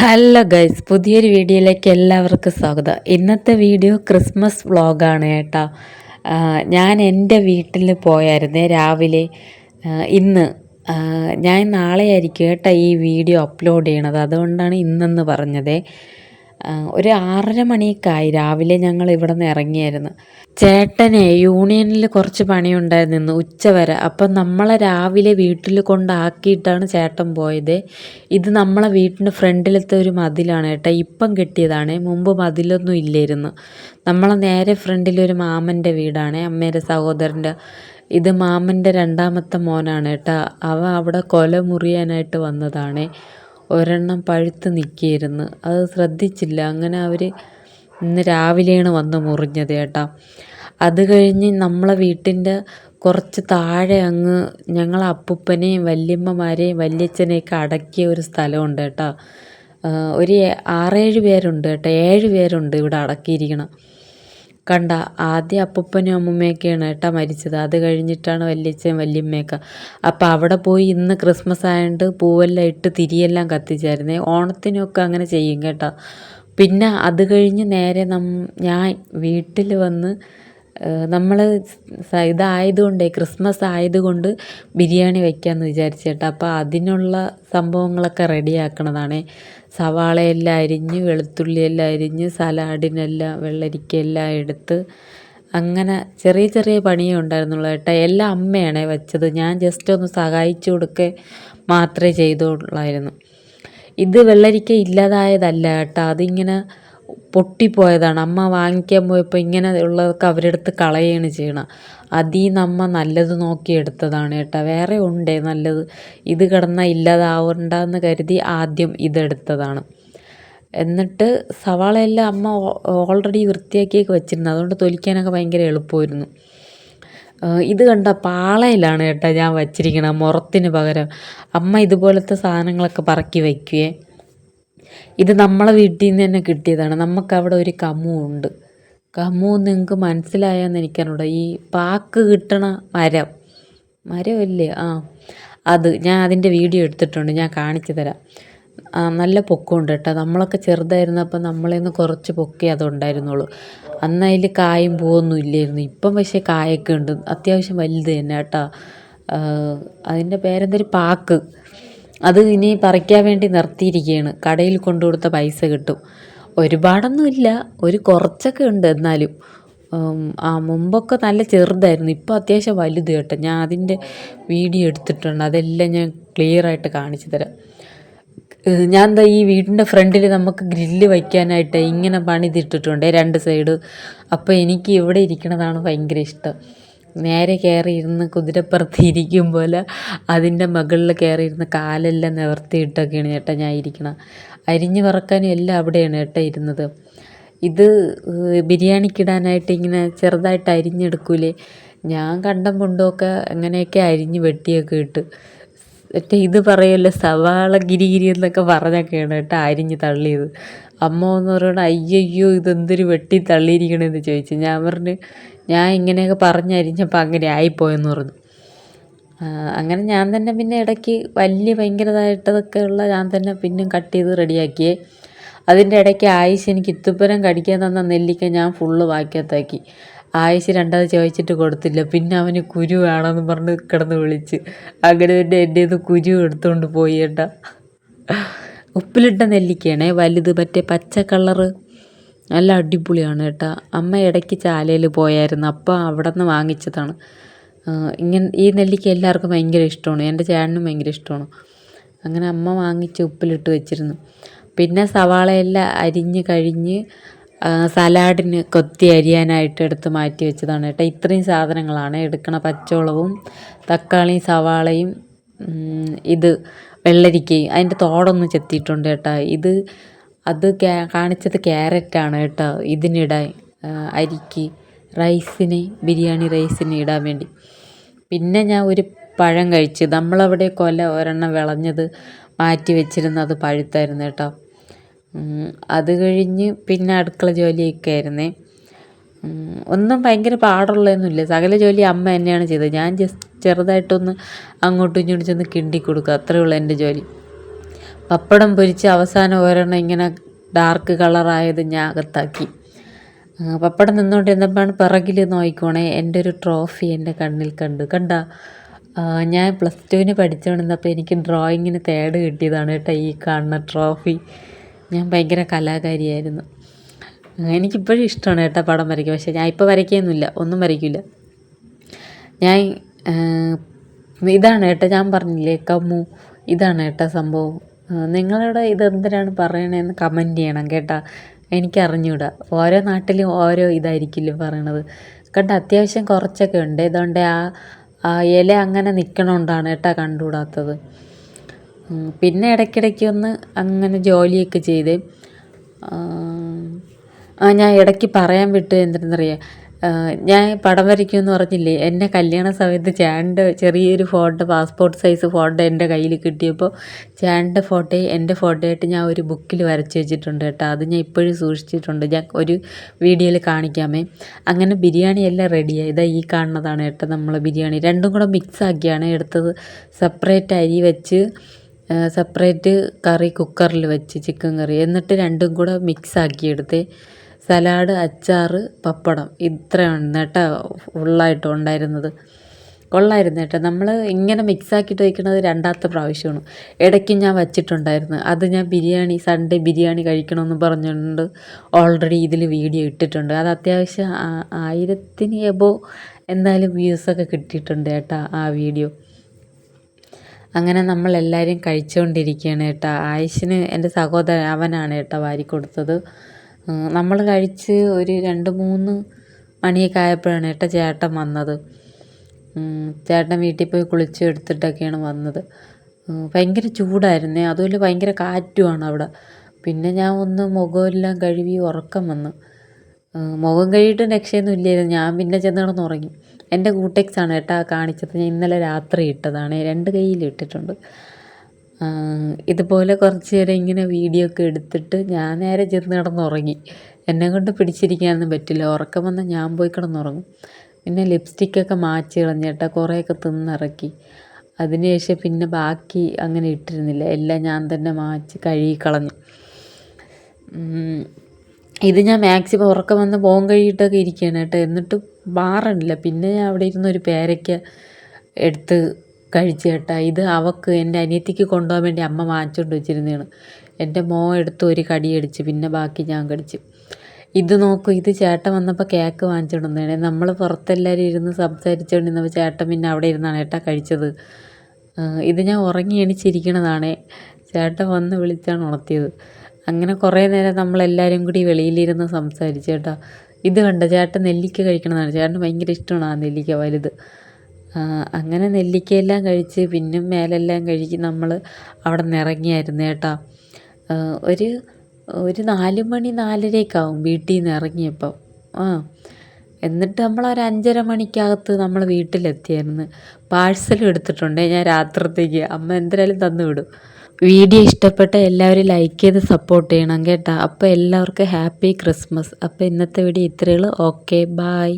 Hello guys പുതിയൊരു വീഡിയോയിലേക്ക് എല്ലാവർക്കും സ്വാഗതം. ഇന്നത്തെ വീഡിയോ ക്രിസ്മസ് വ്ളോഗാണ് കേട്ടോ. ഞാൻ എന്റെ വീട്ടിൽ പോയായിരുന്നേ രാവിലെ. ഇന്ന് ഞാൻ നാളെ ആയിരിക്കും കേട്ടോ ഈ വീഡിയോ അപ്ലോഡ് ചെയ്യണത്. അതുകൊണ്ടാണ് ഇന്നെന്ന് പറഞ്ഞത്. ഒരു ആറര മണിയൊക്കെ രാവിലെ ഞങ്ങൾ ഇവിടെ നിന്ന് ഇറങ്ങിയായിരുന്നു. ചേട്ടനെ യൂണിയനിൽ കുറച്ച് പണിയുണ്ടായിരുന്നു ഉച്ച വരെ. അപ്പം നമ്മളെ രാവിലെ വീട്ടിൽ കൊണ്ടാക്കിയിട്ടാണ് ചേട്ടൻ പോയത്. ഇത് നമ്മളെ വീട്ടിന്റെ ഫ്രണ്ടിലത്തെ ഒരു മതിലാണ് കേട്ടോ. ഇപ്പം കെട്ടിയതാണ്. മുമ്പ് മതിലൊന്നും ഇല്ലായിരുന്നു. നമ്മളെ നേരെ ഫ്രണ്ടിലൊരു മാമന്റെ വീടാണ്. അമ്മേന്റെ സഹോദരന്റെ. ഇത് മാമന്റെ രണ്ടാമത്തെ മോനാണ് കേട്ടോ. അവ അവിടെ കൊല മുറിയാനായിട്ട് വന്നതാണ്. ഒരെണ്ണം പഴുത്ത് നിൽക്കിയിരുന്നു. അത് ശ്രദ്ധിച്ചില്ല. അങ്ങനെ അവർ ഇന്ന് രാവിലെയാണ് വന്ന് മുറിഞ്ഞത് ചേട്ടാ അത് കഴിഞ്ഞ് നമ്മളെ വീട്ടിന്റെ കുറച്ച് താഴെ അങ്ങ് ഞങ്ങളെ അപ്പൂപ്പനെയും വല്യമ്മമാരെയും വല്യച്ഛനെയൊക്കെ അടക്കിയ ഒരു സ്ഥലമുണ്ട് കേട്ടോ. ഒരു ആറേഴ് പേരുണ്ട് കേട്ടോ. ഏഴ് പേരുണ്ട് ഇവിടെ അടക്കിയിരിക്കണം. കണ്ട ആദ്യം അപ്പൂപ്പനും അമ്മൂമ്മയൊക്കെയാണ് ഏട്ടാ മരിച്ചത്. അത് കഴിഞ്ഞിട്ടാണ് വല്യച്ഛൻ വല്യമ്മയൊക്കെ. അപ്പം അവിടെ പോയി ഇന്ന് ക്രിസ്മസ് ആയതുകൊണ്ട് പൂവെല്ലാം ഇട്ട് തിരിയെല്ലാം കത്തിച്ചായിരുന്നേ. ഓണത്തിനൊക്കെ അങ്ങനെ ചെയ്യും കേട്ടോ. പിന്നെ അത് കഴിഞ്ഞ് നേരെ നം ഞാൻ വീട്ടിൽ വന്ന് നമ്മൾ ഇതായതുകൊണ്ട് ക്രിസ്മസ് ആയതുകൊണ്ട് ബിരിയാണി വയ്ക്കാമെന്ന് വിചാരിച്ചു കേട്ടോ. അപ്പോൾ അതിനുള്ള സംഭവങ്ങളൊക്കെ റെഡിയാക്കണതാണ്. സവാളയെല്ലാം അരിഞ്ഞ് വെളുത്തുള്ളിയെല്ലാം അരിഞ്ഞ് സലാഡിനെല്ലാം വെള്ളരിക്കയെല്ലാം എടുത്ത് അങ്ങനെ ചെറിയ ചെറിയ പണിയേ ഉണ്ടായിരുന്നുള്ളൂ കേട്ടോ. എല്ലാം അമ്മയാണേ വെച്ചത്. ഞാൻ ജസ്റ്റ് ഒന്ന് സഹായിച്ചു കൊടുക്കുക മാത്രമേ ചെയ്തുള്ളായിരുന്നു. ഇത് വെള്ളരിക്ക ഇല്ലാതായതല്ല കേട്ടോ. അതിങ്ങനെ പൊട്ടിപ്പോയതാണ്. അമ്മ വാങ്ങിക്കാൻ പോയപ്പോൾ ഇങ്ങനെ ഉള്ളതൊക്കെ അവരെടുത്ത് കളയുകയാണ് ചെയ്യണം. അതിൽ നിന്ന് അമ്മ നല്ലത് നോക്കി എടുത്തതാണ് കേട്ടോ. വേറെ ഉണ്ടേ നല്ലത്. ഇത് കിടന്നാൽ ഇല്ലാതാവണ്ടെന്ന് കരുതി ആദ്യം ഇതെടുത്തതാണ്. എന്നിട്ട് സവാളയെല്ലാം അമ്മ ഓൾറെഡി വൃത്തിയാക്കിയൊക്കെ വെച്ചിരുന്നു. അതുകൊണ്ട് തൊലിക്കാനൊക്കെ ഭയങ്കര എളുപ്പമായിരുന്നു. ഇത് കണ്ട പാളയിലാണ് കേട്ടോ ഞാൻ വച്ചിരിക്കണത് മുറത്തിന് പകരം. അമ്മ ഇതുപോലത്തെ സാധനങ്ങളൊക്കെ പറക്കി വയ്ക്കുവേ ഇത് നമ്മളെ വീട്ടിൽ നിന്ന് തന്നെ കിട്ടിയതാണ്. നമുക്കവിടെ ഒരു കമു ഉണ്ട്. കമ്മു നിങ്ങൾക്ക് മനസ്സിലായെന്ന് എനിക്കറിഞ്ഞൂടാ. ഈ പാക്ക് കിട്ടണ മരം. മരമല്ലേ? ആ. അത് ഞാൻ അതിന്റെ വീഡിയോ എടുത്തിട്ടുണ്ട്. ഞാൻ കാണിച്ചു തരാം. നല്ല പൊക്കമുണ്ട് കേട്ടോ. നമ്മളൊക്കെ ചെറുതായിരുന്നപ്പോൾ നമ്മളേന്ന് കുറച്ച് പൊക്കേ അതുണ്ടായിരുന്നുള്ളൂ. അന്ന് അതിൽ കായും പൂവൊന്നും ഇല്ലായിരുന്നു. ഇപ്പം പക്ഷേ കായൊക്കെ ഉണ്ട്. അത്യാവശ്യം വലുത് തന്നെ കേട്ടോ. അതിന്റെ പേരെന്തൊരു പാക്ക്. അത് ഇനി പറിക്കാൻ വേണ്ടി നിർത്തിയിരിക്കുകയാണ്. കടയിൽ കൊണ്ടു കൊടുത്ത പൈസ കിട്ടും. ഒരുപാടൊന്നുമില്ല. ഒരു കുറച്ചൊക്കെ ഉണ്ട് എന്നാലും. ആ മുമ്പൊക്കെ നല്ല ചെറുതായിരുന്നു. ഇപ്പോൾ അത്യാവശ്യം വലുത് കേട്ടോ. ഞാൻ അതിന്റെ വീഡിയോ എടുത്തിട്ടുണ്ട്. അതെല്ലാം ഞാൻ ക്ലിയർ ആയിട്ട് കാണിച്ചു തരാം. ഞാൻ എന്താ ഈ വീടിന്റെ ഫ്രണ്ടിൽ നമുക്ക് ഗ്രില്ല് വയ്ക്കാനായിട്ട് ഇങ്ങനെ പണിതിട്ടിട്ടുണ്ട്. രണ്ട് സൈഡ്. അപ്പോൾ എനിക്ക് ഇവിടെ ഇരിക്കണതാണ് ഭയങ്കര ഇഷ്ടം. നേരെ കയറിയിരുന്ന് കുതിരപ്പുറത്ത് ഇരിക്കും പോലെ അതിന്റെ മുകളിൽ കയറിയിരുന്ന് കാലെല്ലാം നിവർത്തിയിട്ടൊക്കെയാണ് ചേട്ടാ ഞാൻ ഇരിക്കണം. അരിഞ്ഞു പറക്കാനും എല്ലാം അവിടെയാണ് ചേട്ടാ ഇരുന്നത്. ഇത് ബിരിയാണിക്കിടാനായിട്ട് ഇങ്ങനെ ചെറുതായിട്ട് അരിഞ്ഞെടുക്കൂലേ? ഞാൻ കണ്ടം കൊണ്ടൊക്കെ അങ്ങനെയൊക്കെ അരിഞ്ഞ് വെട്ടിയൊക്കെ ഇട്ട്. മറ്റേ ഇത് പറയുമല്ലോ സവാള ഗിരിഗിരി എന്നൊക്കെ പറഞ്ഞൊക്കെയാണ് കേട്ടോ അരിഞ്ഞ് തള്ളിയത്. അമ്മ ഒന്ന് പറയണ അയ്യയ്യോ ഇതെന്തൊരു വെട്ടി തള്ളിയിരിക്കണമെന്ന് ചോദിച്ചു. ഞാൻ പറഞ്ഞു ഞാൻ ഇങ്ങനെയൊക്കെ പറഞ്ഞരിഞ്ഞപ്പോൾ അങ്ങനെ ആയിപ്പോയെന്ന് പറഞ്ഞു. അങ്ങനെ ഞാൻ തന്നെ പിന്നെ ഇടയ്ക്ക് വലിയ ഭയങ്കരതായിട്ടതൊക്കെ ഉള്ള ഞാൻ തന്നെ പിന്നെയും കട്ട് ചെയ്ത് റെഡിയാക്കിയേ. അതിന്റെ ഇടയ്ക്ക് ആയിഷ് എനിക്ക് ഇത്തുപ്പരം കടിക്കാൻ തന്ന നെല്ലിക്ക ഞാൻ ഫുള്ള് വാക്കിയത്താക്കി ആയിഷ് രണ്ടാമത് ചോദിച്ചിട്ട് കൊടുത്തില്ല. പിന്നെ അവന് കുരു വേണമെന്ന് പറഞ്ഞ് കിടന്ന് വിളിച്ച്. അങ്ങനെ പിന്നെ എന്റെ ഇത് കുരു എടുത്തുകൊണ്ട് പോയി കേട്ടാ ഉപ്പിലിട്ട നെല്ലിക്കയാണേ വലുത് മറ്റേ പച്ച കളറ് നല്ല അടിപൊളിയാണ് കേട്ടോ. അമ്മ ഇടയ്ക്ക് ചാലയിൽ പോയായിരുന്നു. അപ്പോൾ അവിടെ നിന്ന് വാങ്ങിച്ചതാണ് ഇങ്ങനെ ഈ നെല്ലിക്ക എല്ലാവർക്കും ഭയങ്കര ഇഷ്ടമാണ്. എന്റെ ചേട്ടനും ഭയങ്കര ഇഷ്ടമാണ്. അങ്ങനെ അമ്മ വാങ്ങിച്ച് ഉപ്പിലിട്ട് വെച്ചിരുന്നു. പിന്നെ സവാളയെല്ലാം അരിഞ്ഞ് കഴിഞ്ഞ് സലാഡിന് കൊത്തി അരിയാനായിട്ട് എടുത്ത് മാറ്റി വെച്ചതാണ് കേട്ടോ. ഇത്രയും സാധനങ്ങളാണ്. എടുക്കണ പച്ചവളവും തക്കാളിയും സവാളയും ഇത് വെള്ളരിക്കയും അതിന്റെ തോടൊന്ന് ചെത്തിയിട്ടുണ്ട് കേട്ടോ. ഇത് അത് കാണിച്ചത് ക്യാരറ്റാണ് കേട്ടോ. ഇതിനിടാൻ അരിക്ക് റൈസിന് ബിരിയാണി റൈസിന് ഇടാൻ വേണ്ടി. പിന്നെ ഞാൻ ഒരു പഴം കഴിച്ച്. നമ്മളവിടെ കൊല ഒരെണ്ണം വിളഞ്ഞത് മാറ്റി വെച്ചിരുന്നത് പഴുത്തായിരുന്നു കേട്ടോ. അത് കഴിഞ്ഞ് പിന്നെ അടുക്കള ജോലിയൊക്കെ ആയിരുന്നേ. ഒന്നും ഭയങ്കര പാടുള്ളതൊന്നുമില്ല സകല ജോലി അമ്മ തന്നെയാണ് ചെയ്തത്. ഞാൻ ജസ്റ്റ് ചെറുതായിട്ടൊന്ന് അങ്ങോട്ടും ഇങ്ങോട്ടും ചെന്ന് കിണ്ടി കൊടുക്കുക അത്രയേ ഉള്ളൂ എന്റെ ജോലി. പപ്പടം പൊരിച്ച് അവസാനം ഒരെണ്ണം ഇങ്ങനെ ഡാർക്ക് കളറായത് ഞാൻ അകത്താക്കി. പപ്പടം നിന്നുകൊണ്ടിരുന്നപ്പോഴാണ് പിറകിൽ നോക്കിക്കോണേ എന്റെ ഒരു ട്രോഫി എന്റെ കണ്ണിൽ കണ്ടു. കണ്ട ഞാൻ പ്ലസ് ടുവിന് പഠിച്ചുകൊണ്ടിരുന്നപ്പോൾ എനിക്ക് ഡ്രോയിങ്ങിന് തേട് കിട്ടിയതാണ് കേട്ടോ ഈ കാണുന്ന ട്രോഫി ഞാൻ ഭയങ്കര കലാകാരിയായിരുന്നു. എനിക്കിപ്പോഴും ഇഷ്ടമാണ് കേട്ടോ പടം വരയ്ക്കുക പക്ഷേ ഞാൻ ഇപ്പോൾ വരയ്ക്കുകയൊന്നുമില്ല ഒന്നും വരയ്ക്കില്ല ഞാൻ ഇതാണ് കേട്ടോ ഞാൻ പറഞ്ഞില്ലേ കമ്മു ഇതാണ് കേട്ടോ സംഭവം. നിങ്ങളുടെ ഇതെന്തിനാണ് പറയണതെന്ന് കമന്റ് ചെയ്യണം കേട്ടോ. എനിക്ക് അറിഞ്ഞൂടാ ഓരോ നാട്ടിലും ഓരോ ഇതായിരിക്കില്ല പറയണത്. കണ്ട അത്യാവശ്യം കുറച്ചൊക്കെ ഉണ്ട്. ഇതുകൊണ്ട് ആ ആ ഇല അങ്ങനെ നിൽക്കണോണ്ടാണ് കേട്ടോ കണ്ടുകൂടാത്തത്. പിന്നെ ഇടയ്ക്കിടയ്ക്ക് ഒന്ന് അങ്ങനെ ജോലിയൊക്കെ ചെയ്ത് ആ ഞാൻ ഇടയ്ക്ക് പറയാൻ വിട്ടു എന്തെന്നറിയാം ഞാൻ പടം വരയ്ക്കുമെന്ന് പറഞ്ഞില്ലേ? എന്നെ കല്യാണ സമയത്ത് ചേട്ടന്റെ ചെറിയൊരു ഫോട്ടോ പാസ്പോർട്ട് സൈസ് ഫോട്ടോ എന്റെ കയ്യിൽ കിട്ടിയപ്പോൾ ചേട്ടന്റെ ഫോട്ടോ എന്റെ ഫോട്ടോയായിട്ട് ഞാൻ ഒരു ബുക്കിൽ വരച്ച് വെച്ചിട്ടുണ്ട് കേട്ടോ. അത് ഞാൻ ഇപ്പോഴും സൂക്ഷിച്ചിട്ടുണ്ട്. ഞാൻ ഒരു വീഡിയോയിൽ കാണിക്കാമേ. അങ്ങനെ ബിരിയാണി എല്ലാം റെഡിയായി ഇതാ ഈ കാണുന്നതാണ് കേട്ടോ നമ്മൾ ബിരിയാണി. രണ്ടും കൂടെ മിക്സ് ആക്കിയാണ് എടുത്തത്. സെപ്പറേറ്റ് അരി വെച്ച് സെപ്പറേറ്റ് കറി കുക്കറിൽ വെച്ച് ചിക്കൻ കറി. എന്നിട്ട് രണ്ടും കൂടെ മിക്സ് ആക്കി എടുത്ത്. സലാഡ് അച്ചാറ് പപ്പടം ഇത്രയാണ് കേട്ടോ ഫുള്ളായിട്ട് ഉണ്ടായിരുന്നത്. കൊള്ളായിരുന്നു കേട്ടോ. നമ്മൾ ഇങ്ങനെ മിക്സാക്കിയിട്ട് വയ്ക്കുന്നത് രണ്ടാമത്തെ പ്രാവശ്യമാണ് ഇടയ്ക്ക് ഞാൻ വച്ചിട്ടുണ്ടായിരുന്നു. അത് ഞാൻ ബിരിയാണി സൺഡേ ബിരിയാണി കഴിക്കണമെന്ന് പറഞ്ഞുകൊണ്ട് ഓൾറെഡി ഇതിൽ വീഡിയോ ഇട്ടിട്ടുണ്ട്. അത് അത്യാവശ്യം ആയിരത്തിന് എബോ എന്തായാലും വ്യൂസൊക്കെ കിട്ടിയിട്ടുണ്ട് കേട്ടോ ആ വീഡിയോ അങ്ങനെ നമ്മളെല്ലാവരും കഴിച്ചുകൊണ്ടിരിക്കുകയാണ് കേട്ടോ. ആയുഷിന് എന്റെ സഹോദരൻ അവനാണ് കേട്ടോ വാരി കൊടുത്തത്. നമ്മൾ കഴിച്ച് ഒരു രണ്ട് മൂന്ന് മണിയൊക്കെ ആയപ്പോഴാണ് കേട്ടോ ചേട്ടൻ വന്നത്. ചേട്ടൻ വീട്ടിൽ പോയി കുളിച്ച് എടുത്തിട്ടൊക്കെയാണ് വന്നത്. ഭയങ്കര ചൂടായിരുന്നേ. അതുമില്ല ഭയങ്കര കാറ്റുമാണ് അവിടെ. പിന്നെ ഞാൻ ഒന്ന് മുഖമെല്ലാം കഴുകി ഉറക്കം വന്നു. മുഖം കഴുകിയിട്ട് രക്ഷയൊന്നും ഇല്ലായിരുന്നു. ഞാൻ പിന്നെ ചെന്ന് കിടന്ന് ഉറങ്ങി. എന്റെ കൂട്ടെക്സാണ് ആ കാണിച്ചത്. ഞാൻ ഇന്നലെ രാത്രി ഇട്ടതാണ്. രണ്ട് കയ്യിൽ ഇട്ടിട്ടുണ്ട്. ഇതുപോലെ കുറച്ച് നേരം ഇങ്ങനെ വീഡിയോ ഒക്കെ എടുത്തിട്ട് ഞാൻ നേരെ ചെന്ന് കിടന്നുറങ്ങി. എന്നെ കൊണ്ട് പിടിച്ചിരിക്കാനൊന്നും പറ്റില്ല. ഉറക്കം വന്നാൽ ഞാൻ പോയി കിടന്നുറങ്ങും. പിന്നെ ലിപ്സ്റ്റിക്കൊക്കെ മാച്ച് കളഞ്ഞേട്ടാ കുറേയൊക്കെ തിന്നിറക്കി. അതിനുശേഷം പിന്നെ ബാക്കി അങ്ങനെ ഇട്ടിരുന്നില്ല. എല്ലാം ഞാൻ തന്നെ മാച്ച് കഴുകി കളഞ്ഞു. ഇത് ഞാൻ മാക്സിമം ഉറക്കം വന്ന് പോകാൻ കഴിയിട്ടൊക്കെ ഇരിക്കുകയാണ് കേട്ടോ. എന്നിട്ട് മാറണില്ല. പിന്നെ ഞാൻ അവിടെ ഇരുന്ന് ഒരു പേരയ്ക്ക എടുത്ത് കഴിച്ചു കേട്ടാ ഇത് അവക്ക് എന്റെ അനിയത്തിക്ക് കൊണ്ടുപോകാൻ വേണ്ടി അമ്മ വാങ്ങിച്ചുകൊണ്ട് വെച്ചിരുന്നതാണ് എന്റെ മോ എടുത്ത് ഒരു കടി അടിച്ച് പിന്നെ ബാക്കി ഞാൻ കടിച്ചു. ഇത് നോക്കൂ ഇത് ചേട്ടൻ വന്നപ്പോൾ കേക്ക് വാങ്ങിച്ചുകൊണ്ട് വന്നതാണ് നമ്മൾ പുറത്തെല്ലാവരും ഇരുന്ന് സംസാരിച്ചുകൊണ്ടിരുന്നപ്പോൾ ചേട്ടൻ പിന്നെ അവിടെ ഇരുന്നാണ് ഏട്ടാ കഴിച്ചത്. ഇത് ഞാൻ ഉറങ്ങി എണീച്ചിരിക്കണതാണേ. ചേട്ടൻ വന്ന് വിളിച്ചാണ് ഉണർത്തിയത്. അങ്ങനെ കുറേ നേരം നമ്മളെല്ലാവരും കൂടി വെളിയിലിരുന്ന് സംസാരിച്ചു കേട്ടോ ഇത് കണ്ട ചേട്ടൻ നെല്ലിക്ക കഴിക്കണതാണ്. ചേട്ടന് ഭയങ്കര ഇഷ്ടമാണ് ആ നെല്ലിക്ക വലുത്. അങ്ങനെ നെല്ലിക്കയെല്ലാം കഴിച്ച് പിന്നെ മേലെല്ലാം കഴുകി നമ്മൾ അവിടെ നിന്ന് ഇറങ്ങിയായിരുന്നു കേട്ടോ ഒരു ഒരു നാല് മണി നാലരയൊക്കെ വീട്ടിൽ നിന്ന് ഇറങ്ങിയപ്പോൾ ആ എന്നിട്ട് നമ്മൾ ഒരു അഞ്ചര മണിക്കകത്ത് നമ്മൾ വീട്ടിലെത്തിയായിരുന്നു. പാഴ്സലും എടുത്തിട്ടുണ്ട് ഞാൻ രാത്രിത്തേക്ക്. അമ്മ എന്തായാലും തന്നു വിടും. വീഡിയോ ഇഷ്ടപ്പെട്ട എല്ലാവരും ലൈക്ക് ചെയ്ത് സപ്പോർട്ട് ചെയ്യണം കേട്ടോ. അപ്പോൾ എല്ലാവർക്കും ഹാപ്പി ക്രിസ്മസ്. അപ്പോൾ ഇന്നത്തെ വീഡിയോ ഇത്രയേ ഉള്ളൂ. Okay bye